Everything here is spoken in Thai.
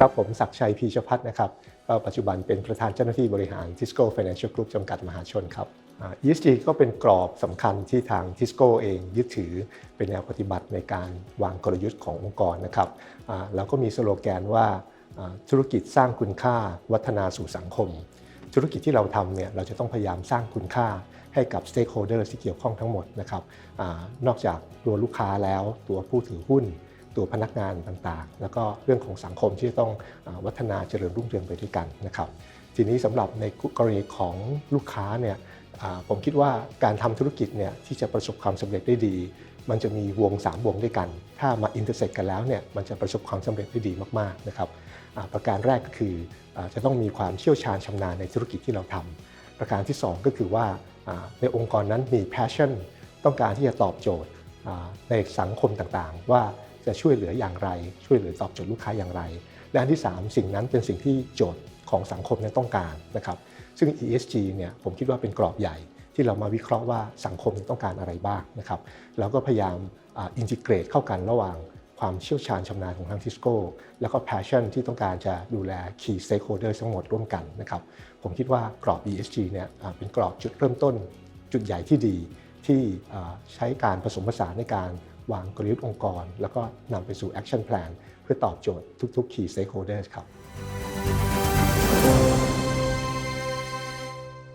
ครับผมศักชัยพีชพัฒน์นะครับก็ปัจจุบันเป็นประธานเจ้าหน้าที่บริหาร Tisco Financial Group จำกัดมหาชนครับอ่า ESG ก็เป็นกรอบสำคัญที่ทาง Tisco เองยึดถือเป็นแนวปฏิบัติในการวางกลยุทธ์ขององค์กรนะครับอ่าแล้วก็มีสโลแกนว่าธุรกิจสร้างคุณค่าวัฒนาสู่สังคม ธุรกิจที่เราทำเนี่ยเราจะต้องพยายามสร้างคุณค่าให้กับ stakeholder ที่เกี่ยวข้องทั้งหมดนะครับอานอกจากตัวลูกค้าแล้วตัวผู้ถือหุ้น ตัวพนักงานต่างๆ แล้วก็เรื่องของสังคมที่จะต้องอวัฒนาเจริญรุ่งเรืองไปด้วยกันนะครับทีนี้สำหรับในกรณีของลูกค้าเนี่ยผมคิดว่าการทำธุรกิจเนี่ยที่จะประสบความสำเร็จได้ดี มันจะมีวง 3 วงด้วยกัน ถ้ามาอินเตอร์เซ็กกันแล้วเนี่ยมันจะประสบความสำเร็จได้ดีมากๆนะครับประการแรกก็คือจะต้องมีความเชี่ยวชาญชำนาญในธุรกิจที่เราทำประการที่ 2 ก็คือว่าในองค์กรนั้นมี passion ต้องการที่จะตอบโจทย์ในสังคมต่างๆ ว่า จะช่วยเหลืออย่างไร ช่วยเหลือตอบโจทย์ลูกค้าอย่างไร และอันที่ 3 สิ่งนั้นเป็นสิ่งที่โจทย์ของสังคมนั้นต้องการนะครับซึ่ง ESG เนี่ยผมคิดว่าเป็นกรอบใหญ่ที่เรามาวิเคราะห์ว่าสังคมต้องการอะไรบ้างนะครับแล้วก็พยายามอินทิเกรตเข้ากันระหว่างความเชี่ยวชาญชำนาญของทางทิสโก้แล้วก็ passion ที่ต้องการจะดูแล key stakeholder ทั้งหมดร่วมกันนะครับผมคิดว่ากรอบ ESG เนี่ยเป็นกรอบจุดเริ่มต้น จุดใหญ่ที่ดีที่ใช้การผสมผสานในการ วางกลยุทธ์องค์กร แล้วก็นำไปสู่ action plan เพื่อตอบโจทย์ทุกๆ key stakeholders ครับ